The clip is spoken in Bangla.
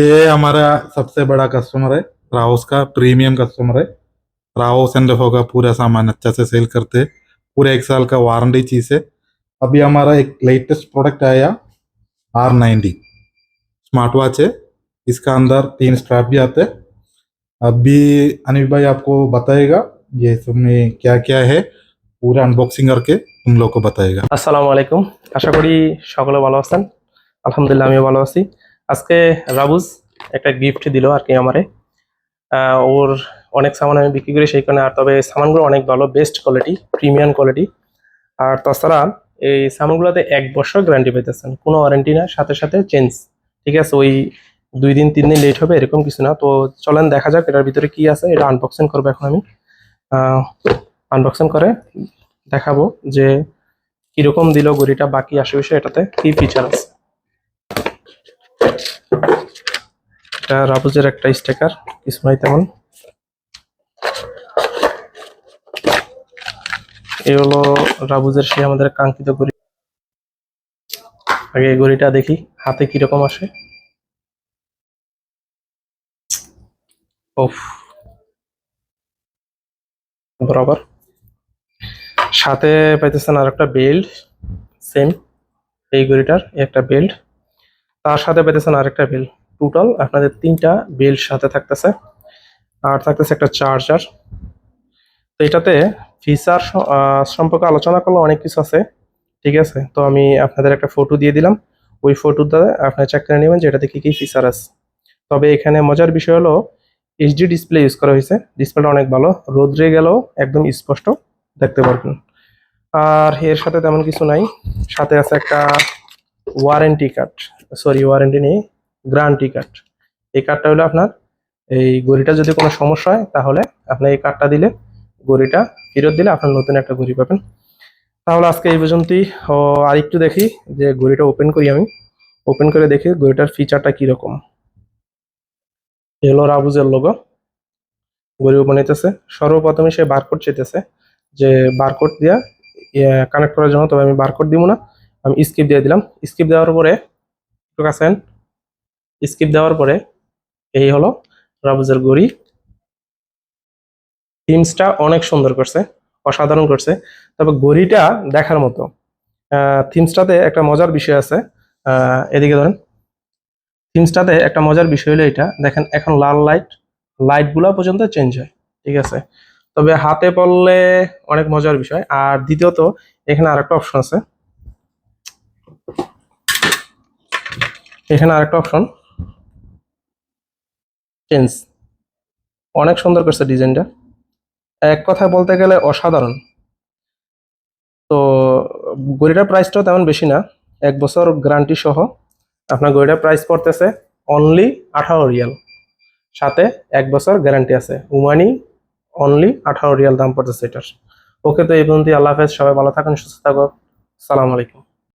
ये हमारा सबसे बड़ा कस्टमर है राउस का प्रीमियम कस्टमर है राउस एंड होगा पूरा सामान अच्छा से सेल करते हैं पूरे एक साल का वारंटी चीज है अभी हमारा एक लेटेस्ट प्रोडक्ट आया आर नाइन्टी स्मार्ट वॉच है इसका अंदर तीन स्ट्रैप भी आते हैं अभी अनिल भाई आपको बताएगा ये सब में क्या क्या है पूरा अनबॉक्सिंग करके तुम लोग को बताएगा আসসালামু আলাইকুম আশা করি সকলে ভালো আছেন আলহামদুলিল্লাহ আমিও ভালো আছি আজকে রাবুজ একটা গিফট দিল আর কি আমারে। ওর অনেক সামান আমি বিক্রি করি সেই কারণে, আর তবে সামানগুলো অনেক ভালো বেস্ট কোয়ালিটি প্রিমিয়াম কোয়ালিটি আর তাছাড়া এই সামানগুলোতে এক বছর গ্যারান্টি পেতেছেন, কোনো ওয়ারেন্টি না, সাথে সাথে চেঞ্জ ঠিক আছে, ওই দুই দিন, তিন দিন লেট হবে, এরকম কিছু না। তো চলেন, দেখা যাক এটার ভিতরে কি আছে, এটা আনবক্সিং করব এখন আমি। আনবক্সিং করে দেখাবো যে কীরকম দিল ঘড়িটা বাকি আশেপাশে এটাতে কি ফিচার আছে এটা রাবুজের একটা স্টিকার কিছু নাই তেমন। এই হলো রাবুজের সে আমাদের কাঙ্ক্ষিত ঘড়ি আগে ঘড়িটা দেখি, হাতে কীরকম আসে। ওফ। বরাবর। সাথে পাইতেছেন আর একটা বেল্ট সেম এই ঘড়িটার একটা বেল্ট। তার সাথে পেতেছেন আর একটা বেল্ট টোটাল আপনাদের তিনটা বেল্ট সাথে থাকতেছে। আর থাকতেছে একটা চার্জার তো এটাতে ফিচার সম্পর্কে আলোচনা করলে অনেক কিছু আছে। ঠিক আছে? তো আমি আপনাদের একটা ফটো দিয়ে দিলাম। ওই ফটোতে আপনারা চেক করে নেবেন যে এটাতে কি কি ফিচার আছে। তবে এখানে মজার বিষয় হলো এইচডি ডিসপ্লে ইউজ করা হয়েছে। ডিসপ্লেটা অনেক ভালো। রোদ্রে গেলেও একদম স্পষ্ট দেখতে পারবেন। আর এর সাথে তেমন কিছু নাই। সাথে আছে একটা ওয়ারেন্টি কার্ড সরি ওয়ারেন্টি নেই গ্যারান্টি কার্ড এই কার্ডটা হলো আপনার, এই ঘড়িটা যদি কোনো সমস্যা হয়, তাহলে আপনি এই কার্ডটা দিলে, ঘড়িটা ফেরত দিলে আপনার নতুন একটা ঘড়ি পাবেন। তাহলে আজকে এই পর্যন্তই। ও, আরেকটু দেখি যে ঘড়িটা ওপেন করি আমি। ওপেন করে দেখি ঘড়িটার ফিচারটা কীরকম। এলো রাবুজের লোগো ঘড়ি ওপেন হইতেছে। সর্বপ্রথমে সে বারকোড চেতেছে যে বারকোড দিয়া কানেক্ট করার জন্য, তবে আমি বারকোড দিব না। আমি স্কিপ দিয়ে দিলাম। স্কিপ দেওয়ার পরে একটু কাছেন স্কিপ দেওয়ার পরে এই হলো রাবুজের গড়ি। থিমসটা অনেক সুন্দর করছে, অসাধারণ করছে। তবে গড়িটা দেখার মতো। থিমসটাতে একটা মজার বিষয় আছে। এদিকে ধরেন। থিমসটাতে একটা মজার বিষয় হলো এটা। দেখেন, এখন লাল লাইট লাইটগুলো পর্যন্ত চেঞ্জ হয়। ঠিক আছে? তবে হাতে পড়লে অনেক মজার বিষয়। আর দ্বিতীয়ত, এখানে আরেকটা অপশন আছে। এখানে আরেকটা অপশন চেঞ্জ অনেক সুন্দর করছে ডিজাইনটা। এক কথায় বলতে গেলে অসাধারণ। তো গড়িটার প্রাইসটাও তেমন বেশি না। এক বছর গ্যারান্টি সহ আপনার গড়িটার প্রাইস পড়তেছে অনলি আঠারো রিয়াল। সাথে এক বছর গ্যারান্টি আছে। উমানি অনলি আঠারো রিয়াল দাম পড়তেছে এটার। ওকে তো এই পর্যন্ত আল্লাহ হাফেজ। সবাই ভালো থাকেন, সুস্থ থাকো সালাম আলাইকুম।